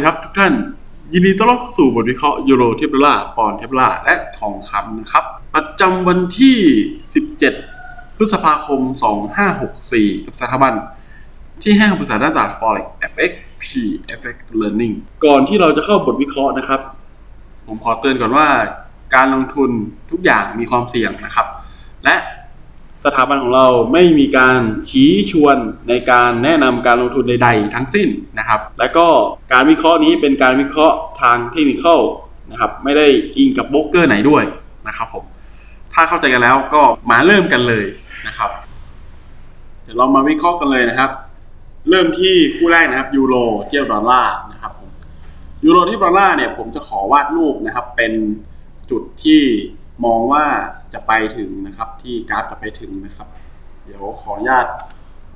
ดีครับทุกท่าน ยินดีต้อนรับเข้าสู่บทวิเคราะห์ยูโรเทปลาปอนด์เทปลาและทองคำนะครับ ประจำวันที่ 17 พฤษภาคม 2564 กับสถาบัน ที่ให้คำปรึกษาด้านตลาด Forex FX P FX Learning ก่อนที่เราจะเข้าบทวิเคราะห์นะครับ ผมขอเตือนก่อนว่า การลงทุนทุกอย่างมีความเสี่ยงนะครับ และ สถาบันของเราไม่มีการชี้ชวนในการแนะนำการลงทุนใด ๆ ทั้งสิ้นนะครับ และก็การวิเคราะห์นี้เป็นการวิเคราะห์ทางเทคนิคนะครับไม่ได้อิงกับโบรกเกอร์ไหนด้วยนะครับผมถ้าเข้าใจกันแล้วก็มาเริ่มกันเลยนะครับ เดี๋ยวเรามาวิเคราะห์กันเลยนะครับ เริ่มที่คู่แรกนะครับยูโรเทียบดอลลาร์นะครับผมยูโรที่ดอลลาร์เนี่ยผมจะขอวาดรูปนะครับเป็นจุดที่ มองว่าจะไปถึงนะครับ ที่กราฟจะไปถึงนะครับ เดี๋ยวขออนุญาต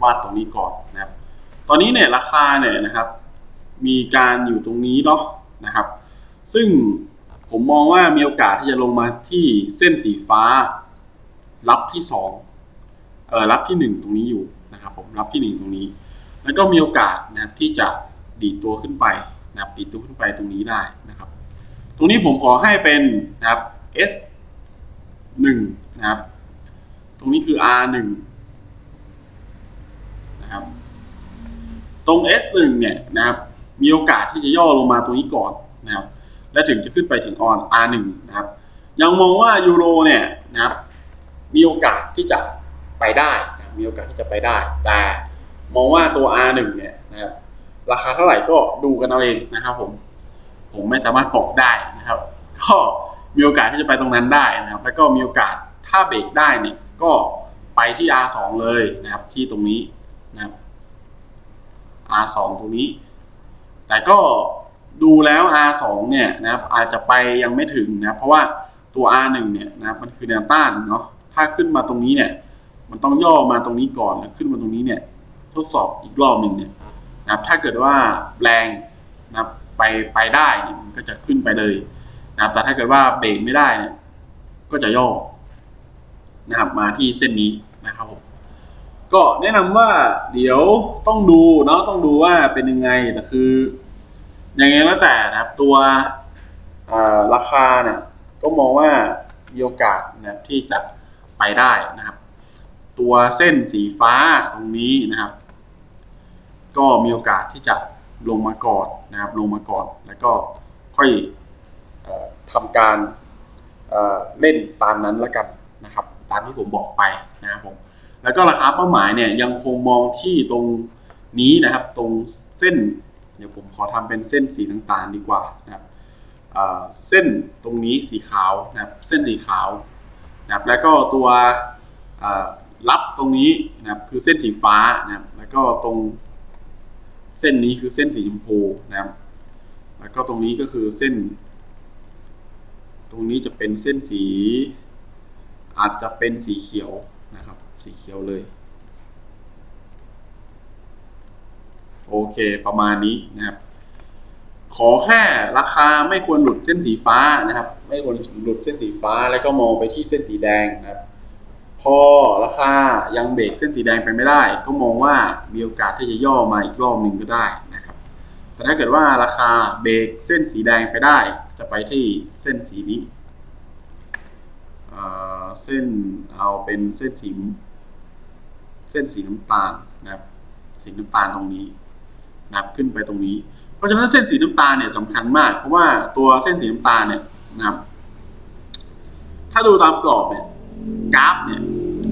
วาดตรงนี้ก่อนนะครับ ตอนนี้เนี่ยราคาเนี่ยนะครับ มีการอยู่ตรงนี้เนาะนะครับ ซึ่งผมมองว่ามีโอกาสที่จะลงมาที่เส้นสีฟ้า รับที่สองเออรับที่หนึ่งตรงนี้อยู่นะครับ ผมรับที่หนึ่งตรงนี้ แล้วก็มีโอกาสนะครับที่จะดีดตัวขึ้นไปนะครับดีดตัวขึ้นไปตรงนี้ได้นะครับ ตรงนี้ผมขอให้เป็นนะครับ S หนึ่งนะครับ ตรงนี้คือ R หนึ่งนะครับ ตรง S หนึ่งเนี่ยนะครับ มีโอกาสที่จะย่อลงมาตรงนี้ก่อนนะครับ และถึงจะขึ้นไปถึง on R หนึ่งนะครับ ยังมองว่ายูโรเนี่ยนะครับ มีโอกาสที่จะไปได้นะมีโอกาสที่จะไปได้ แต่มองว่าตัว R หนึ่งเนี่ยนะครับ ราคาเท่าไหร่ก็ดูกันเอาเองนะครับผม ผมไม่สามารถบอกได้นะครับ ก็ มีโอกาสที่จะไปตรงนั้นได้นะครับ แล้วก็มีโอกาสถ้าเบรกได้เนี่ยก็ไปที่ R2 เลยนะครับ ที่ตรงนี้นะครับ R2 ตรงนี้ แต่ก็ดูแล้ว R2 เนี่ยนะครับ อาจจะไปยังไม่ถึงนะครับเพราะว่าตัว R1 เนี่ยนะครับมันคือแนวต้านเนาะถ้าขึ้นมาตรงนี้เนี่ย มันต้องย่อมาตรงนี้ก่อนแล้วขึ้นมาตรงนี้เนี่ย ทดสอบอีกรอบหนึ่งเนี่ยนะครับ ถ้าเกิดว่าแรงนะครับไปไปได้เนี่ยมันก็จะขึ้นไปเลย นะครับแต่ถ้าเกิดว่าเบรกไม่ได้เนี่ยก็จะย่อนะครับมาที่เส้นนี้นะครับผมก็แนะนำว่าเดี๋ยวต้องดูเนาะต้องดูว่าเป็นยังไงแต่คือยังไงแล้วแต่นะครับตัวราคาเนี่ยก็มองว่ามีโอกาสนะที่จะไปได้นะครับ ตัวเส้นสีฟ้าตรงนี้นะครับ ก็มีโอกาสที่จะลงมาก่อนนะครับ ลงมาก่อนแล้วก็ค่อย ทำการเเล่นตามนั้นแล้วกันนะครับตามที่ผมบอกไปนะครับผมแล้วก็ราคาเป้าหมายเนี่ยยังคงมองที่ตรงนี้นะครับ ตรงเส้น เดี๋ยวผมขอทำเป็นเส้นสีต่างๆ ดีกว่านะครับเส้นตรงนี้สีขาวนะครับเส้นสีขาวนะครับแล้วก็ตัวรับตรงนี้นะครับคือเส้นสีฟ้านะครับแล้วก็ตรงเส้นนี้คือเส้นสีชมพูนะครับแล้วก็ตรงนี้ก็คือเส้น รงนี้จะเป็นเส้นสี อาจจะเป็นสีเขียวนะครับ สีเขียวเลยโอเค ประมาณนี้นะครับ ขอแค่ราคาไม่ควรหลุดเส้นสีฟ้านะครับ ไม่ควรหลุดเส้นสีฟ้า แล้วก็มองไปที่เส้นสีแดงนะครับ พอราคายังเบรกเส้นสีแดงไปไม่ได้ ก็มองว่ามีโอกาสที่จะย่อมาอีกรอบหนึ่งก็ได้นะครับ แต่ถ้าเกิดว่าราคาเบรกเส้นสีแดงไปได้ จะไปที่เส้นสีนี้เส้นเอาเป็นเส้นสีเส้นสีน้ำตาลนะครับ สีน้ำตาลตรงนี้นับขึ้นไปตรงนี้ เพราะฉะนั้นเส้นสีน้ำตาลเนี่ยสำคัญมาก เพราะว่าตัวเส้นสีน้ำตาลเนี่ยนะครับ ถ้าดูตามกรอบเนี่ยกราฟเนี่ย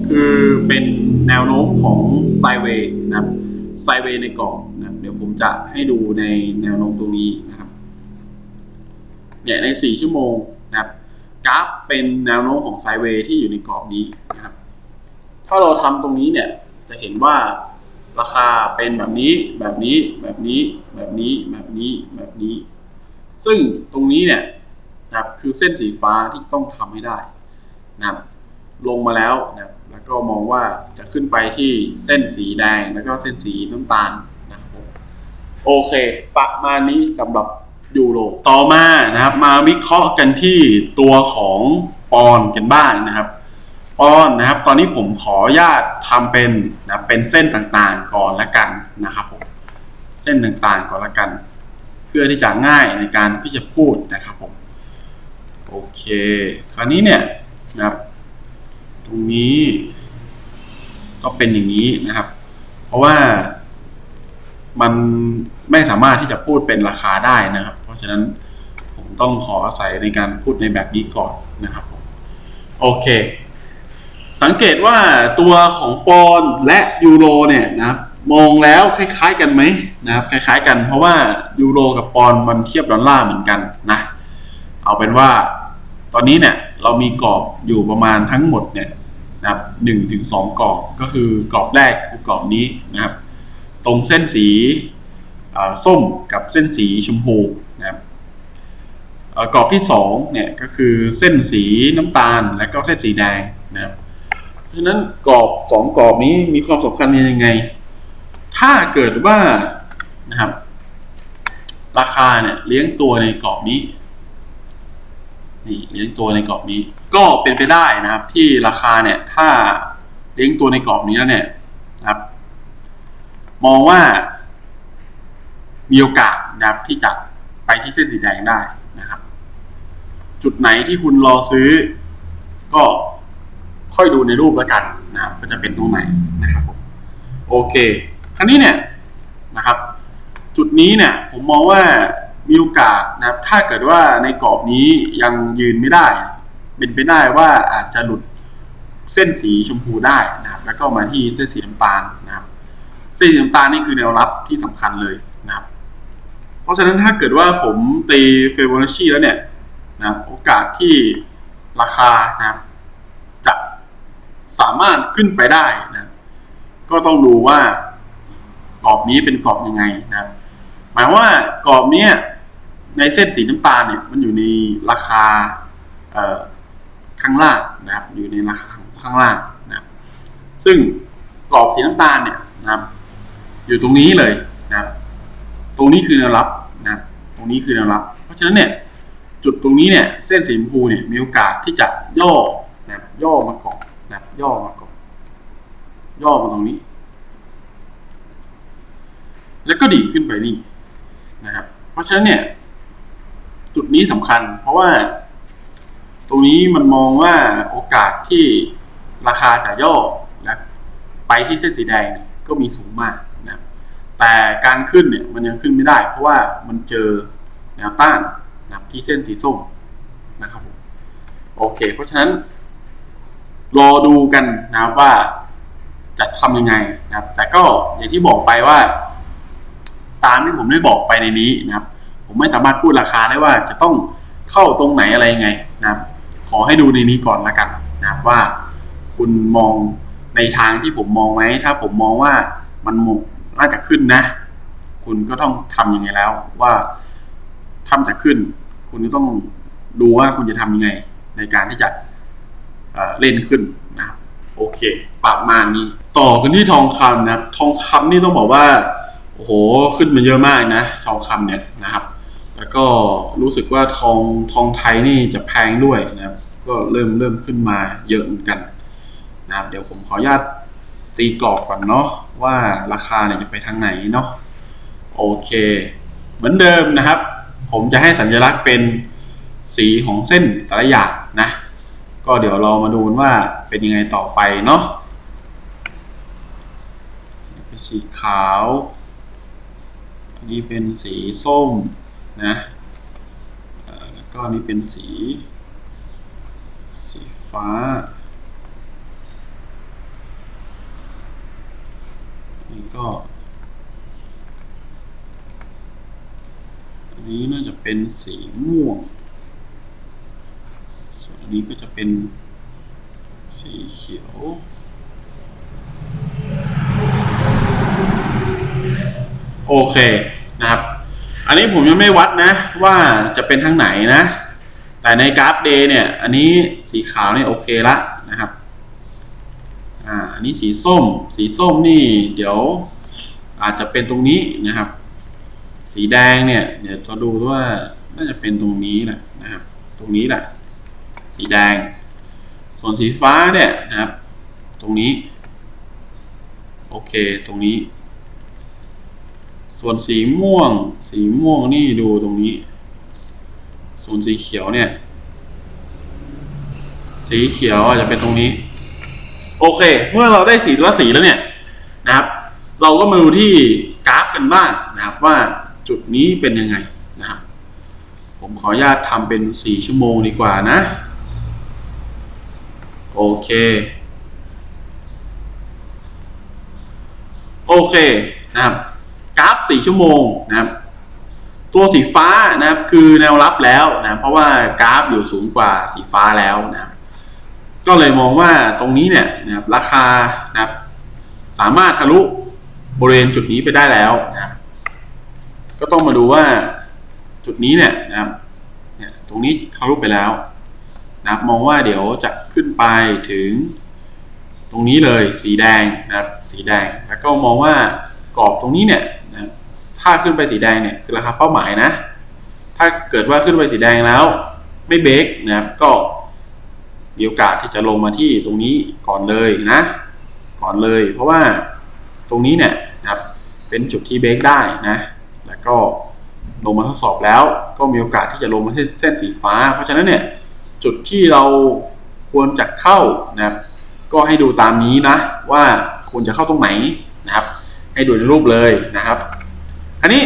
คือเป็นแนวโน้มของไซเวย์นะครับไซเวย์ในกรอบนะเดี๋ยวผมจะให้ดูในแนวโน้มตรงนี้นะครับ เนี่ยใน 4 ชั่วโมงนะครับกราฟเป็นแนวโน้มของไซเวย์ที่อยู่ในกรอบนี้นะครับถ้าเราทำตรงนี้เนี่ยจะเห็นว่าราคาเป็นแบบนี้แบบนี้แบบนี้แบบนี้แบบนี้แบบนี้ ซึ่งตรงนี้เนี่ยนะครับคือเส้นสีฟ้าที่ต้องทำให้ได้นะครับลงมาแล้วนะแล้วก็มองว่าจะขึ้นไปที่เส้นสีแดงแล้วก็เส้นสีน้ำตาลนะครับโอเค ประมาณนี้สำหรับ ยูโรต่อมานะครับมาวิเคราะห์กันที่ตัวของปอนกันบ้างนะครับปอนนะครับ ตอนนี้ผมขออนุญาตทำเป็นนะเป็นเส้นต่างๆก่อนละกันนะครับผมเส้นต่างๆก่อนละกัน เพื่อที่จะง่ายในการที่จะพูดนะครับผมโอเค คราวนี้เนี่ยนะครับ ตรงนี้ ก็เป็นอย่างนี้นะครับ เพราะว่ามันไม่สามารถที่จะพูดเป็นราคาได้นะครับ ฉะนั้นผมต้องขออาศัยในการพูดในแบบนี้ก่อนนะครับโอเค สังเกตว่าตัวของปอนและยูโรเนี่ยนะครับมองแล้วคล้าย ๆ กันไหมนะครับคล้าย ๆ กันเพราะว่ายูโรกับปอนมันเทียบดอลลาร์เหมือนกันนะเอาเป็นว่าตอนนี้เนี่ยเรามีกรอบอยู่ประมาณทั้งหมดเนี่ยนะครับหนึ่งถึงสองกรอบก็คือกรอบแรกคือกรอบนี้นะครับ ตรงเส้นสีส้มกับเส้นสีชมพู นะครับกรอบที่สองเนี่ยก็คือเส้นสีน้ำตาลและก็เส้นสีแดงนะครับเพราะฉะนั้นกรอบสองกรอบนี้มีความสำคัญยังไง ถ้าเกิดว่านะครับ ราคาเนี่ยเลี้ยงตัวในกรอบนี้นี่เลี้ยงตัวในกรอบนี้ ก็เป็นไปได้นะครับ ที่ราคาเนี่ย ถ้าเลี้ยงตัวในกรอบนี้แล้วเนี่ยนะครับ มองว่ามีโอกาสนะครับที่จะ ที่เส้นสีแดงได้นะครับ จุดไหนที่คุณรอซื้อ ก็ค่อยดูในรูปแล้วกันนะครับก็จะเป็นตรงไหนนะครับโอเค คราวนี้เนี่ยนะครับ จุดนี้เนี่ยผมมองว่ามีโอกาสนะครับ ถ้าเกิดว่าในกรอบนี้ยังยืนไม่ได้ เป็นไปได้ว่าอาจจะหลุดเส้นสีชมพูได้นะครับ แล้วก็มาที่เส้นสีน้ำตาลนะครับ เส้นสีน้ำตาลนี่คือแนวรับที่สำคัญเลยนะครับ เพราะฉะนั้นถ้าเกิดว่าผมตีเฟเบอร์นัชชีแล้วเนี่ยนะโอกาสที่ราคานะจับจะสามารถขึ้นไปได้นะก็ต้องดูว่ากรอบนี้เป็นกรอบยังไงนะหมายว่ากรอบเนี้ยในเส้นสีน้ำตาลเนี่ย มันอยู่ในราคาข้างล่างนะครับ อยู่ในราคาข้างล่างนะซึ่งกรอบสีน้ำตาลเนี่ยนะครับ อยู่ตรงนี้เลย ตรงนี้คือแนวรับนะครับตรงนี้คือแนวรับ เพราะฉะนั้นเนี่ยจุดตรงนี้เนี่ยเส้นสีชมพูเนี่ยมีโอกาสที่จะย่อนะครับย่อมาก่อนนะครับย่อมาก่อนย่อมาตรงนี้ แล้วก็ดีขึ้นไปนี่นะครับ เพราะฉะนั้นเนี่ย จุดนี้สำคัญ เพราะว่า ตรงนี้มันมองว่าโอกาสที่ราคาจะย่อและไปที่เส้นสีแดงก็มีสูงมาก แต่การขึ้นเนี่ยมันยังขึ้นไม่ได้ เพราะว่ามันเจอแนวต้านนะครับที่เส้นสีส้มนะครับผมโอเค เพราะฉะนั้น รอดูกันนะครับว่าจะทำยังไงนะครับ แต่ก็อย่างที่บอกไปว่า ตามที่ผมได้บอกไปในนี้นะครับ ผมไม่สามารถพูดราคาได้ว่าจะต้องเข้าตรงไหนอะไรยังไงนะครับ ขอให้ดูในนี้ก่อนละกันนะครับว่าคุณมองในทางที่ผมมองไหมถ้าผมมองว่ามันมุ น่าจะขึ้นนะ คุณก็ต้องทำยังไงแล้ว ว่าทำจะขึ้น คุณก็ต้องดูว่าคุณจะทำยังไง ในการที่จะเเล่นขึ้นนะครับโอเค ประมาณนี้ ต่อกันที่ทองคำนะทองคำนี่ต้องบอกว่าโอ้โหขึ้นมาเยอะมากนะ ทองคำเนี่ยนะครับ แล้วก็รู้สึกว่าทองทองไทยนี่จะแพงด้วยนะครับ ก็เริ่มเริ่มขึ้นมาเยอะเหมือนกันนะครับ เดี๋ยวผมขออนุญาตตีกรอบก่อนเนาะ ว่าราคาเนี่ยจะไปทางไหนเนาะโอเค เหมือนเดิมนะครับ ผมจะให้สัญลักษณ์เป็นสีของเส้นแต่ละอย่างนะ ก็เดี๋ยวเรามาดูว่าเป็นยังไงต่อไปเนาะเป็นสีขาวอันนี้เป็นสีส้มนะแล้วก็นนี้เป็นสี สีฟ้า นี่ก็ อันนี้น่าจะเป็นสีม่วง ส่วนอันนี้ก็จะเป็นสีเขียวโอเคนะครับ อันนี้ผมยังไม่วัดนะ ว่าจะเป็นทางไหนนะ แต่ในกราฟเดย์เนี่ย อันนี้สีขาวเนี่ยโอเคละ อ่าอันนี้สีส้ม สีส้มนี่เดี๋ยวอาจจะเป็นตรงนี้นะครับ สีแดงเนี่ย เดี๋ยวจะดูว่าน่าจะเป็นตรงนี้แหละนะครับ ตรงนี้แหละ สีแดง ส่วนสีฟ้าเนี่ยนะครับ ตรงนี้ โอเค ตรงนี้สส่วนสีม่วง สีม่วงนี่ดูตรงนี้ ส่วนสีเขียวเนี่ย สีเขียวอาจจะเป็นตรงนี้ โอเค เมื่อเราได้สีละสีแล้วเนี่ยนะครับ เราก็มาดูที่กราฟกันบ้างนะครับว่าจุดนี้เป็นยังไงนะครับ ผมขออนุญาตทำเป็นสี่ชั่วโมงดีกว่านะ โอเค โอเคนะครับกราฟสี่ชั่วโมงนะครับ ตัวสีฟ้านะครับคือแนวรับแล้วนะเพราะว่ากราฟอยู่สูงกว่าสีฟ้าแล้วนะครับ ก็เลยมองว่าตรงนี้เนี่ยนะครับราคานะครับสามารถทะลุบริเวณจุดนี้ไปได้แล้วนะครับ ก็ต้องมาดูว่าจุดนี้เนี่ยนะครับเนี่ยตรงนี้ทะลุไปแล้วนะครับมองว่าเดี๋ยวจะขึ้นไปถึง ตรงนี้เลยสีแดงนะครับ สีแดงแล้วก็มองว่ากรอบตรงนี้เนี่ยนะครับถ้าขึ้นไปสีแดงเนี่ยคือราคาเป้าหมายนะ ถ้าเกิดว่าขึ้นไปสีแดงแล้ว ไม่เบรกนะครับก็ มีโอกาสที่จะลงมาที่ตรงนี้ก่อนเลยนะ ก่อนเลย เพราะว่าตรงนี้เนี่ยนะครับเป็นจุดที่เบรกได้นะ แล้วก็ลงมาทดสอบแล้ว ก็มีโอกาสที่จะลงมาที่เส้นสีฟ้า เพราะฉะนั้นเนี่ยจุดที่เราควรจะเข้านะครับ ก็ให้ดูตามนี้นะ ว่าควรจะเข้าตรงไหนนะครับ ให้ดูในรูปเลยนะครับอันนี้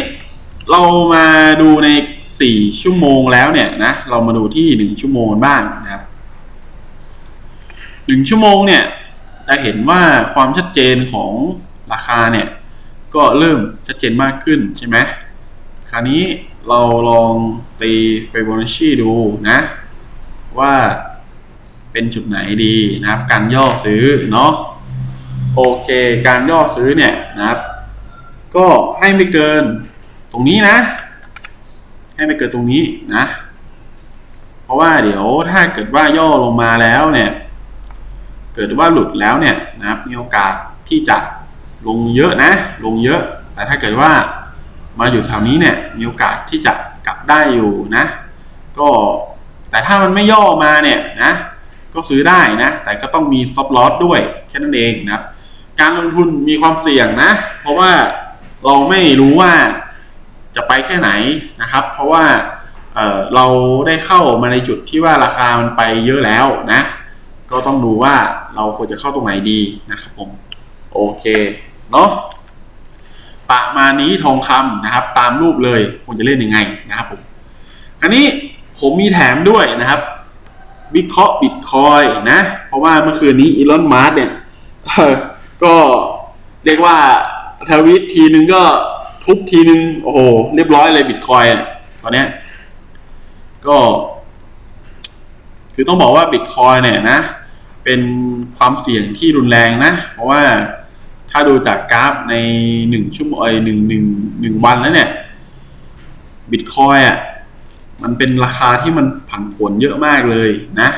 เรามาดูใน 4 ชั่วโมงแล้วเนี่ยนะเรามาดูที่ 1 ชั่วโมงบ้างนะครับ 1ชั่วโมงเนี่ยจะเห็นว่าความชัดเจนของราคาเนี่ย ก็เริ่มชัดเจนมากขึ้นใช่ไหมคราวนี้เราลองตีเฟโบนัชชีดูนะ ว่าเป็นจุดไหนดีนะครับ การย่อซื้อเนาะโอเค การย่อซื้อเนี่ยนะครับ ก็ให้ไม่เกินตรงนี้นะ ให้ไม่เกินตรงนี้นะ เพราะว่าเดี๋ยวถ้าเกิดว่าย่อลงมาแล้วเนี่ย เกิดว่าหลุดแล้วเนี่ยนะครับมีโอกาสที่จะลงเยอะนะ ลงเยอะ แต่ถ้าเกิดว่ามาอยู่แถวนี้เนี่ยมีโอกาสที่จะกลับได้อยู่นะ ก็แต่ถ้ามันไม่ย่อมาเนี่ยนะก็ซื้อได้นะ แต่ก็ต้องมี stop loss ด้วยแค่นั้นเองนะครับ การลงทุนมีความเสี่ยงนะ เพราะว่าเราไม่รู้ว่าจะไปแค่ไหนนะครับ เพราะว่าเเราได้เข้ามาในจุดที่ว่าราคามันไปเยอะแล้วนะ ก็ต้องดูว่าเราควรจะเข้าตรงไหนดีนะครับผม โอเค เนาะประมาณนี้ทองคำนะครับ ตามรูปเลยควรจะเล่นยังไงนะครับผมคราวนี้ผมมีแถมด้วยนะครับวิเคราะห์บิตคอยนะ เพราะว่าเมื่อคืนนี้อีลอนมาร์เนี่ยก็เรียกว่าทวิตทีนึงก็ทุบทีนึง โอ้โห เรียบร้อยเลยบิตคอยตอนเนี้ยก็ คือต้องบอกว่าบิตคอยเนี่ยนะ เป็นความเสี่ยงที่รุนแรงนะ เพราะว่าถ้าดูจากกราฟในหนึ่งชั่วโมงหนึ่งหนึ่งหนึ่งวันแล้วเนี่ยบิตคอยอะมันเป็นราคาที่มันผันผวนเยอะมากเลยนะ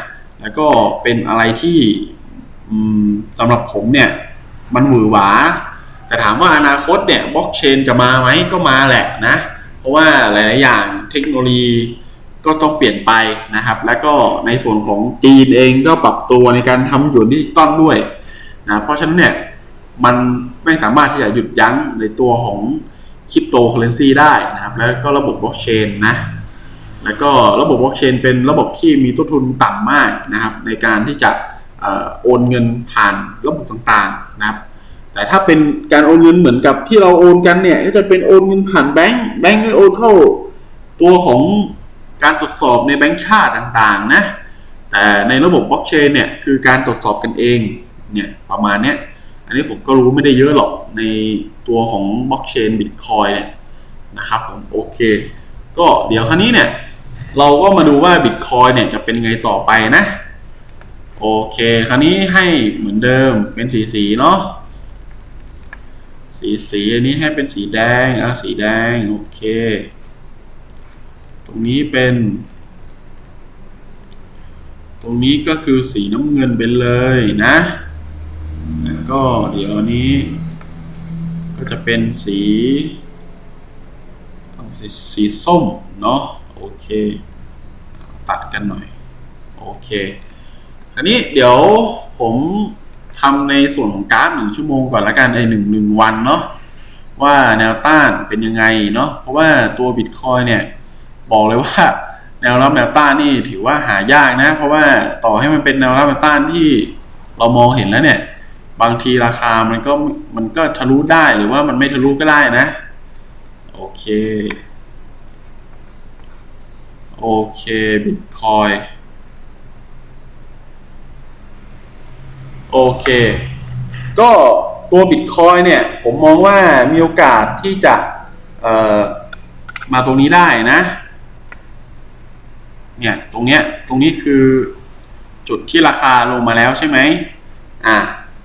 แล้วก็เป็นอะไรที่สำหรับผมเนี่ย มันหวือหวา แต่ถามว่าอนาคตเนี่ยบล็อกเชนจะมาไหมก็มาแหละนะ เพราะว่าหลาย ๆ อย่างเทคโนโลยี ก็ต้องเปลี่ยนไปนะครับ แล้วก็ในส่วนของจีนเองก็ปรับตัวในการทำหยวนดิจิตอลด้วยนะเพราะฉะนั้นเนี่ยมันไม่สามารถที่จะหยุดยั้งในตัวของคริปโตเคอเรนซีได้นะครับ แล้วก็ระบบบล็อกเชนนะแล้วก็ระบบบล็อกเชนเป็นระบบที่มีต้นทุนต่ำมากนะครับ ในการที่จะโอนเงินผ่านระบบต่างๆนะครับ แต่ถ้าเป็นการโอนเงินเหมือนกับที่เราโอนกันเนี่ยก็จะเป็นโอนเงินผ่านแบงก์แบงก์ก็โอนเข้าตัวของ การตรวจสอบในแบงก์ชาติต่างๆนะแต่ในระบบบล็อกเชนเนี่ยคือการตรวจสอบกันเองเนี่ยประมาณเนี้ยอันนี้ผมก็รู้ไม่ได้เยอะหรอกในตัวของบล็อกเชนบิตคอยเนี่ยนะครับผมโอเค ก็เดี๋ยวครั้นี้เนี่ยเราก็มาดูว่าบิตคอยเนี่ยจะเป็นไงต่อไปนะ โอเค คราวนี้ให้เหมือนเดิมเป็นสีสีเนาะสีสีอันนี้ให้เป็นสีแดงอะสีแดง โอเค รงนี้เป็น ตรงนี้ก็คือสีน้ำเงินไปเลยนะแล้วก็เดี๋ยวนี้ ก็จะเป็นสีสีสีส้มเนาะโอเค ตัดกันหน่อย โอเคอันนี้เดี๋ยวผมทำในส่วนของกราฟหนึ่งชั่วโมงก่อนละกันไอหนึ่งหนึ่งวันเนาะว่าแนวต้านเป็นยังไงเนาะเพราะว่าตัวบิตคอยเนี่ย บอกเลยว่า แนวรับแนวต้านนี่ถือว่าหายากนะ เพราะว่าต่อให้มันเป็นแนวรับแนวต้านที่เรามองเห็นแล้วเนี่ย บางทีราคามันก็มันก็ทะลุได้หรือว่ามันไม่ทะลุก็ได้นะ โอเค โอเคบิตคอยโอเค ก็ตัวบิตคอยเนี่ย ผมมองว่ามีโอกาสที่จะมาตรงนี้ได้นะ เนี่ยตรงเนี้ยตรงนี้คือจุดที่ราคาลงมาแล้วใช่ไหมอ่า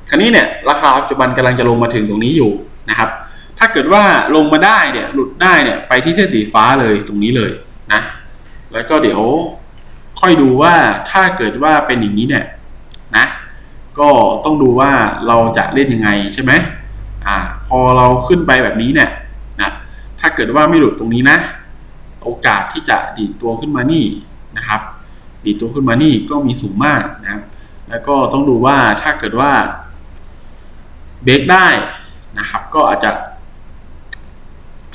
คราวนี้เนี่ยราคาปัจจุบันกำลังจะลงมาถึงตรงนี้อยู่นะครับ ถ้าเกิดว่าลงมาได้เนี่ยหลุดได้เนี่ยไปที่เส้นสีฟ้าเลยตรงนี้เลยนะ แล้วก็เดี๋ยวค่อยดูว่าถ้าเกิดว่าเป็นอย่างนี้เนี่ยนะ ก็ต้องดูว่าเราจะเล่นยังไงใช่ไหมอ่าพอเราขึ้นไปแบบนี้เนี่ยนะถ้าเกิดว่าไม่หลุดตรงนี้นะ โอกาสที่จะดีดตัวขึ้นมานี่ นะครับดีตัวขึ้นมานี่ก็มีสูงมากนะครับ แล้วก็ต้องดูว่าถ้าเกิดว่าเบรกได้นะครับ ก็อาจจะ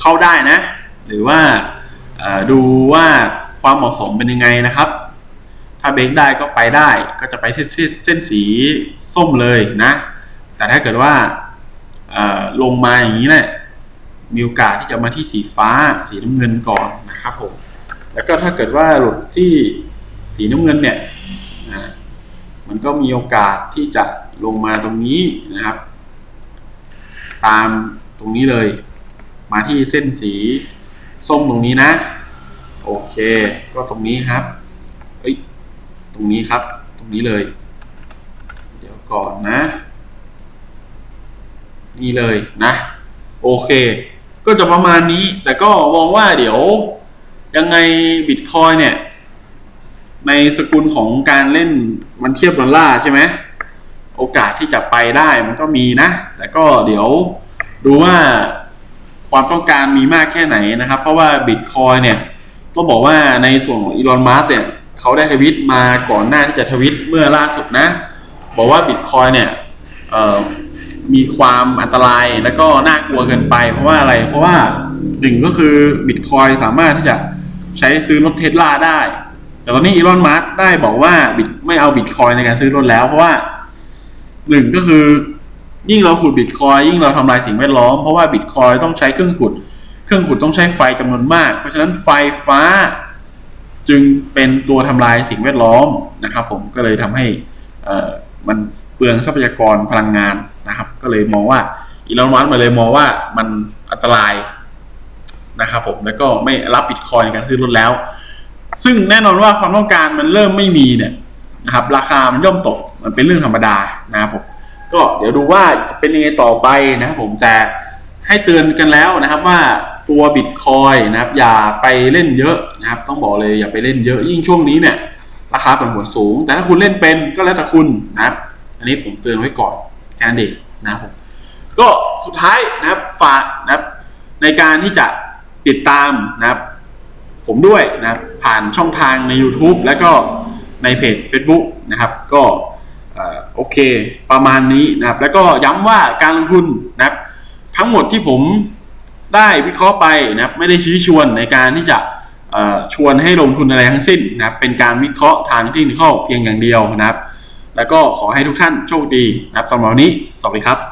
เข้าได้นะ หรือว่าดูว่าความเหมาะสมเป็นยังไงนะครับ ถ้าเบรกได้ก็ไปได้ ก็จะไปเส้นเส้นสีส้มเลยนะ แต่ถ้าเกิดว่าลงมาอย่างนี้เนี่ยมีโอกาสที่จะมาที่สีฟ้าสีน้ำเงินก่อนนะครับผม แล้วก็ถ้าเกิดว่าหลุดที่สีน้ำเงินเนี่ยมันก็มีโอกาสที่จะลงมาตรงนี้นะครับ ตามตรงนี้เลย มาที่เส้นสีส้มตรงนี้นะ โอเค ก็ตรงนี้ครับเอ้ยตรงนี้ครับ ตรงนี้เลย เดี๋ยวก่อนนะ นี่เลยนะ โอเค ก็จะประมาณนี้ แต่ก็มองว่าเดี๋ยว ยังไงบิตคอยเนี่ย ในสกุลของการเล่นมันเทียบดอลลาร์ใช่ไหมโอกาสที่จะไปได้มันก็มีนะ แต่ก็เดี๋ยวดูว่าความต้องการมีมากแค่ไหนนะครับ เพราะว่าบิตคอยเนี่ยต้องบอกว่าในส่วนของอีลอนมัสเนี่ยเขาได้ทวิตมาก่อนหน้าที่จะทวิตเมื่อล่าสุดนะ บอกว่าบิตคอยเนี่ยมีความอันตรายแล้วก็น่ากลัวเกินไป เพราะว่าอะไรเพราะว่าหนึ่งก็คือบิตคอยสามารถที่จะ ใช้ซื้อรถเทสลาได้ แต่ตอนนี้อีลอนมัสได้บอกว่าบิตไม่เอาบิตคอยในการซื้อรถแล้วเพราะว่าหนึ่งก็คือ ยิ่งเราขุดบิตคอยยิ่งเราทำลายสิ่งแวดล้อมเพราะว่าบิตคอยต้องใช้เครื่องขุด เครื่องขุดต้องใช้ไฟจำนวนมาก เพราะฉะนั้นไฟฟ้าจึงเป็นตัวทำลายสิ่งแวดล้อมนะครับ ผมก็เลยทำให้มันเปลืองทรัพยากรพลังงานนะครับ ก็เลยมองว่าอีลอนมัสก์มาเลยมองว่ามันอันตราย นะครับผมแล้วก็ไม่รับบิตคอยในการซื้อรถแล้ว ซึ่งแน่นอนว่าความต้องการมันเริ่มไม่มีเนี่ยนะครับ ราคามันย่อมตกมันเป็นเรื่องธรรมดานะครับผมก็เดี๋ยวดูว่าจะเป็นยังไงต่อไปนะครับผมแต่ให้เตือนกันแล้วนะครับว่าตัวบิตคอยนะครับ อย่าไปเล่นเยอะนะครับ ต้องบอกเลยอย่าไปเล่นเยอะยิ่งช่วงนี้เนี่ย ราคาผันผวนสูง แต่ถ้าคุณเล่นเป็นก็แล้วแต่คุณนะครับ อันนี้ผมเตือนไว้ก่อนแค่นั้นเองนะครับผมก็สุดท้ายนะครับฝากนะครับในการที่จะ ติดตามนะครับ ผมด้วยนะครับผ่านช่องทางใน YouTube แล้วก็ในเพจ Facebook นะครับ ก็โอเค ประมาณนี้นะครับ แล้วก็ย้ำว่าการลงทุนนะครับ ทั้งหมดที่ผมได้วิเคราะห์ไปนะครับ ไม่ได้ชี้ชวนในการที่จะชวนให้ลงทุนอะไรทั้งสิ้นนะครับ เป็นการวิเคราะห์ทางเทคนิคเพียงอย่างเดียวนะครับ แล้วก็ขอให้ทุกท่านโชคดีนะครับสำหรับวันนี้ สวัสดีครับ